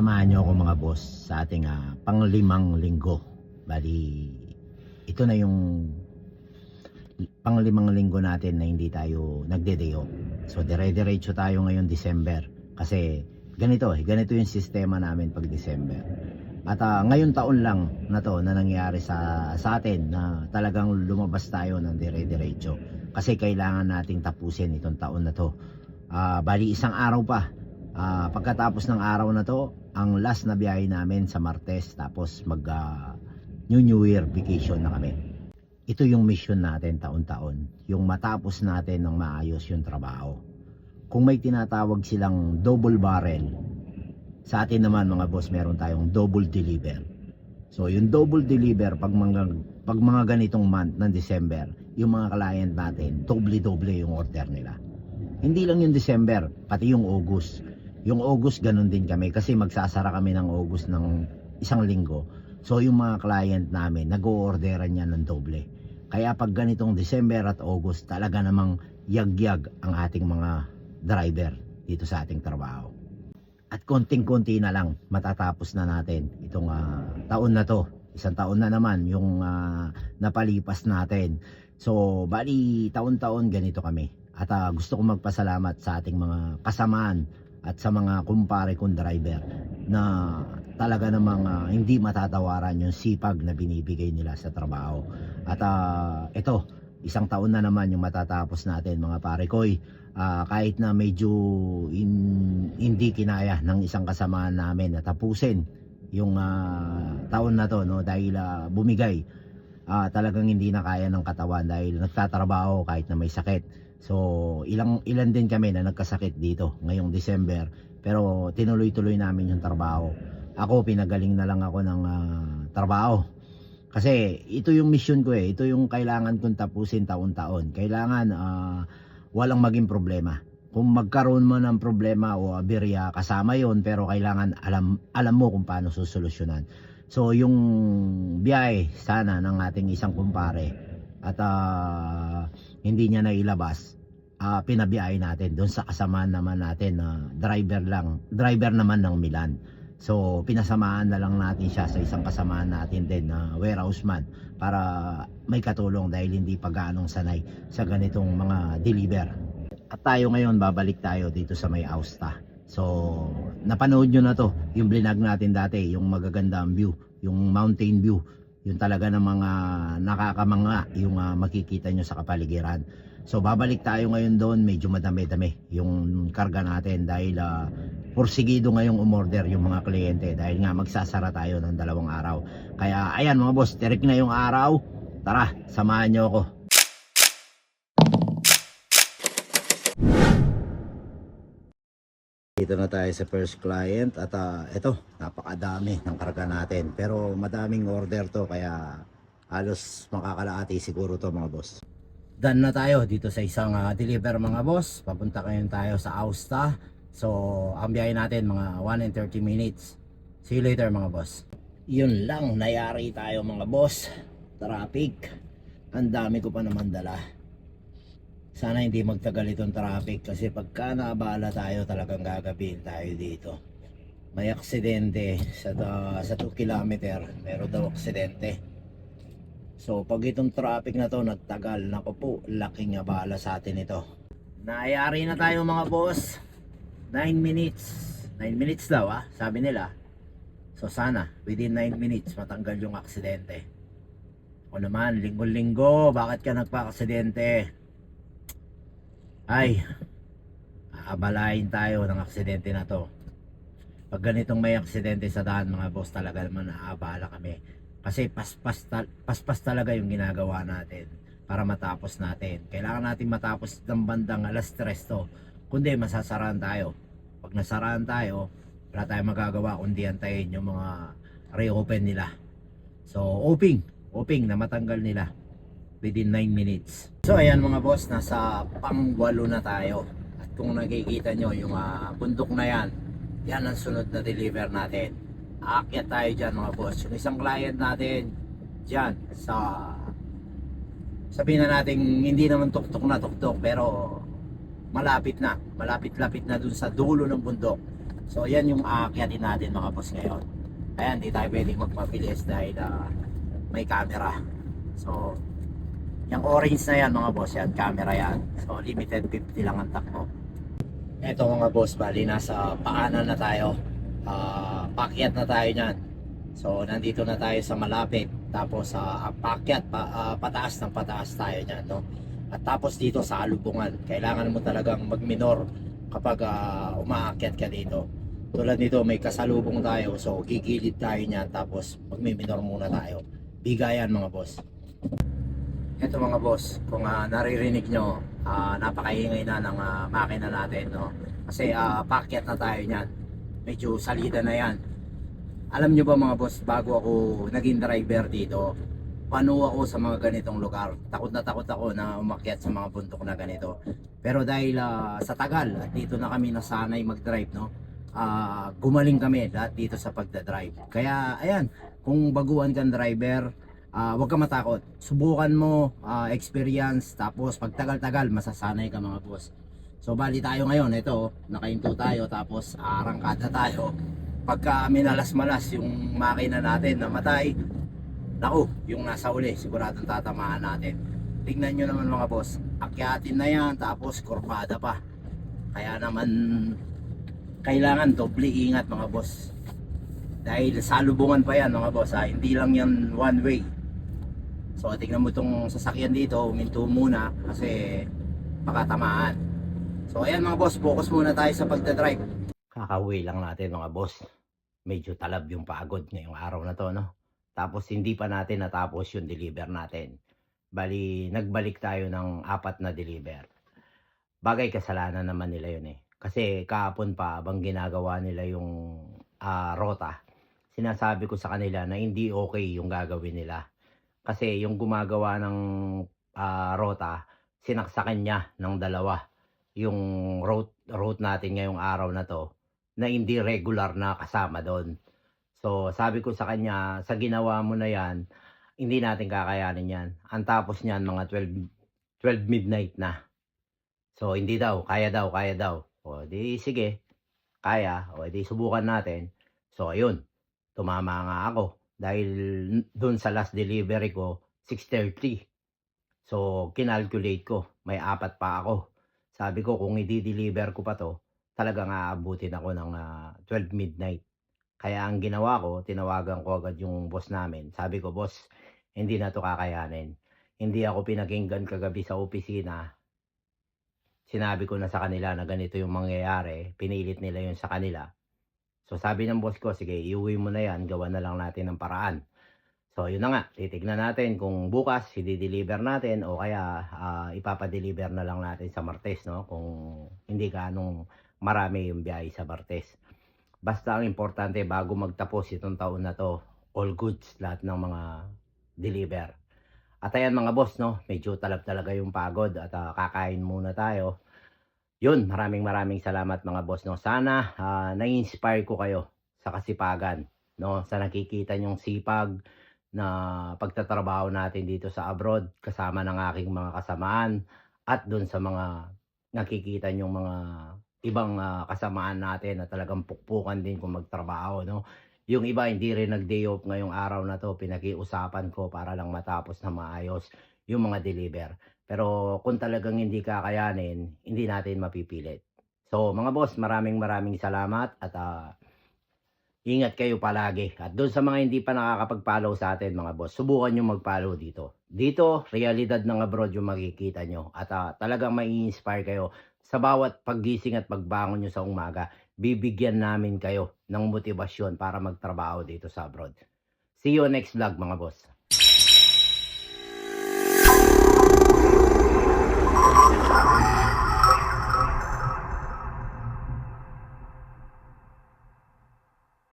Samahan niyo ako mga boss sa ating ah, panglimang linggo. Bali, ito na yung panglimang linggo natin na hindi tayo nagde-day. So dire-diretso tayo ngayon December kasi ganito eh, ganito yung sistema namin pag December. At ah, ngayon taon lang na to na nangyari sa sa atin na talagang lumabas tayo ng dire-diretso kasi kailangan nating tapusin itong taon na to. Ah, bali isang araw pa. Ah, pagkatapos ng araw na to, ang last na biyahe namin sa Martes tapos mag New New Year vacation na kami ito yung mission natin taon-taon, yung matapos natin ng maayos yung trabaho. Kung may tinatawag silang double barrel, sa atin naman mga boss meron tayong double deliver. So yung double deliver pag mga, pag mga ganitong month ng December, yung mga client natin, doble-doble yung order nila. Hindi lang yung December, pati yung August. Yung August ganun din kami kasi magsasara kami ng August ng isang linggo. So yung mga client namin, nag-o-orderan niya ng doble. Kaya pag ganitong December at August, talaga namang yagyag ang ating mga driver dito sa ating trabaho. At konting-konti na lang matatapos na natin itong ah, taon na to. Isang taon na naman yung ah, napalipas natin. So, bali taon-taon ganito kami. At ah, gusto ko magpasalamat sa ating mga kasamaan at sa mga kumpare kong driver na talaga namang ah, hindi matatawaran yung sipag na binibigay nila sa trabaho. At ah, ito, isang taon na naman yung matatapos natin mga pare koy. Ah, kahit na medyo in- hindi kinaya ng isang kasamaan namin na tapusin yung ah, taon na to no dahil ah, bumigay ah, talagang hindi na kaya ng katawan dahil nagtatrabaho kahit na may sakit. So, ilang ilan din kami na nagkasakit dito ngayong December pero tinuloy-tuloy namin yung trabaho. Ako pinagaling na lang ako ng ah, trabaho. Kasi ito yung mission ko eh. Ito yung kailangan kong tapusin taon-taon. Kailangan ah, walang maging problema. Kung magkaroon mo ng problema o aberya, kasama yon pero kailangan alam, alam mo kung paano susolusyonan. So yung biyahe sana ng ating isang kumpare at ah, hindi niya nailabas, ah, pinabiyahe natin doon sa kasamaan naman natin na driver lang, driver naman ng Milan. So pinasamaan na lang natin siya sa isang kasamaan natin din na warehouse man para may katulong dahil hindi pa gaanong sanay sa ganitong mga deliver. At tayo ngayon babalik tayo dito sa may Austa. So napanood nyo na to yung blinag natin dati yung magaganda ang view, yung mountain view yung talaga ng mga nakakamanga yung ah, makikita nyo sa kapaligiran. So babalik tayo ngayon doon, medyo madami-dami yung karga natin dahil uh, porsigido ngayong umorder yung mga kliyente dahil nga magsasara tayo ng dalawang araw. Kaya ayan mga boss, tirik na yung araw. Tara, samahan nyo ako. Dito na tayo sa first client at ah, ito, napakadami ng karga natin. Pero madaming order to kaya halos makakalaati siguro to mga boss. Done na tayo dito sa isang ah, deliver mga boss. Papunta ngayon tayo sa Austa. So, ang biyahe natin mga 1 and 30 minutes. See you later mga boss. Yun lang, nayari tayo mga boss. Traffic. Ang dami ko pa naman dala. Sana hindi magtagal itong traffic kasi pagka naabala tayo talagang gagabihin tayo dito. May aksidente sa da- sa 2 kilometer, meron daw aksidente. So pag itong traffic na to nagtagal, nako po, laking abala sa atin ito. Nayari na tayo mga boss. 9 minutes. 9 minutes daw ah, sabi nila. So sana within 9 minutes matanggal yung aksidente. O naman, linggo-linggo, bakit ka nagpa-aksidente? Ay, aabalain tayo ng aksidente na to. Pag ganitong may aksidente sa daan mga boss talaga naman naaabala kami. Kasi paspas, paspas talaga yung ginagawa natin para matapos natin. Kailangan natin matapos ng bandang alas 3 to. Kundi masasaraan tayo. Pag nasaraan tayo, wala tayong magagawa kundi antayin yung mga reopen nila. So, opening, opening na matanggal nila within 9 minutes. So ayan mga boss, nasa pangwalo na tayo. At kung nakikita nyo yung ah, bundok na yan, yan ang sunod na deliver natin. Aakyat tayo dyan mga boss. Yung isang client natin dyan sa sabihin na natin hindi naman tuktok na tuktok pero malapit na. Malapit-lapit na dun sa dulo ng bundok. So yan yung aakyatin natin mga boss ngayon. Ayan, di tayo pwedeng magpabilis dahil ah, may camera. So, yung orange na yan mga boss yan, camera yan. So limited 50 lang ang takbo. Eto mga boss, bali nasa paanan na tayo. Ah, pakyat na tayo niyan. So nandito na tayo sa malapit. Tapos sa pakyat, pa, ah, pataas ng pataas tayo niyan, no? At tapos dito sa alubungan, kailangan mo talagang magminor kapag ah, umaakyat ka dito. Tulad nito, may kasalubong tayo. So gigilid tayo niyan tapos magmiminor muna tayo. Bigayan mga boss. Ito mga boss, kung ah, naririnig nyo, ah, napakaingay na ng ah, makina natin, no? Kasi uh, packet na tayo niyan. Medyo salida na yan. Alam nyo ba mga boss, bago ako naging driver dito, pano ako sa mga ganitong lugar. Takot na takot ako na umakyat sa mga bundok na ganito. Pero dahil ah, sa tagal, at dito na kami nasanay mag-drive, no? Ah, gumaling kami lahat dito sa pagdadrive. Kaya, ayan, kung baguhan kang driver, ah wag ka matakot. Subukan mo, ah, experience, tapos pagtagal-tagal, masasanay ka mga boss. So bali tayo ngayon, ito, nakainto tayo, tapos arangkada tayo. Pagka minalas-malas yung makina natin na matay, naku, yung nasa uli, siguradong tatamaan natin. Tingnan nyo naman mga boss, akyatin na yan, tapos kurbada pa. Kaya naman, kailangan doble ingat mga boss. Dahil sa lubungan pa yan mga boss, ha? hindi lang yan one way. So tingnan mo itong sasakyan dito, uminto muna kasi baka tamaan. So ayan mga boss, focus muna tayo sa pagdadrive. Kakauwi lang natin mga boss. Medyo talab yung pagod ngayong araw na to, no? Tapos hindi pa natin natapos yung deliver natin. Bali, nagbalik tayo ng apat na deliver. Bagay kasalanan naman nila yun eh. Kasi kahapon pa, abang ginagawa nila yung ah, rota, sinasabi ko sa kanila na hindi okay yung gagawin nila. Kasi yung gumagawa ng ah, rota, sinaksakan niya ng dalawa yung route, route natin ngayong araw na to na hindi regular na kasama doon. So sabi ko sa kanya, sa ginawa mo na yan, hindi natin kakayanin yan. Ang tapos niyan mga 12, 12 midnight na. So hindi daw, kaya daw, kaya daw. O di sige, kaya. O di subukan natin. So ayun, tumama nga ako. Dahil doon sa last delivery ko, 6.30. So kinalculate ko, may apat pa ako. Sabi ko kung i-deliver ko pa to, talagang aabutin ako ng ah, 12 midnight. Kaya ang ginawa ko, tinawagan ko agad yung boss namin. Sabi ko, boss, hindi na to kakayanin. Hindi ako pinakinggan kagabi sa opisina. Sinabi ko na sa kanila na ganito yung mangyayari. Pinilit nila yun sa kanila. So sabi ng boss ko, sige, iuwi mo na yan, gawa na lang natin ng paraan. So yun na nga, titignan natin kung bukas i-deliver natin o kaya ah, ipapadeliver na lang natin sa Martes, no? Kung hindi ka anong marami yung biyahe sa Martes. Basta ang importante bago magtapos itong taon na to, all goods lahat ng mga deliver. At ayan mga boss, no, medyo talab talaga yung pagod at ah, kakain muna tayo. Yun, maraming maraming salamat mga boss, no. Sana ah, na-inspire ko kayo sa kasipagan, no, sa nakikita nyong sipag na pagtatrabaho natin dito sa abroad kasama ng aking mga kasamaan at doon sa mga nakikita nyong mga ibang ah, kasamaan natin na talagang pukpukan din kung magtrabaho, no? Yung iba hindi rin nag-day off ngayong araw na to, pinakiusapan ko para lang matapos na maayos yung mga deliver. Pero kung talagang hindi kakayanin, hindi natin mapipilit. So mga boss, maraming maraming salamat at ah, Ingat kayo palagi. At doon sa mga hindi pa nakakapag-follow sa atin mga boss, subukan nyo mag-follow dito. Dito, realidad ng abroad yung makikita nyo. At uh, talagang mai-inspire kayo sa bawat paggising at pagbangon nyo sa umaga. Bibigyan namin kayo ng motibasyon para magtrabaho dito sa abroad. See you next vlog mga boss.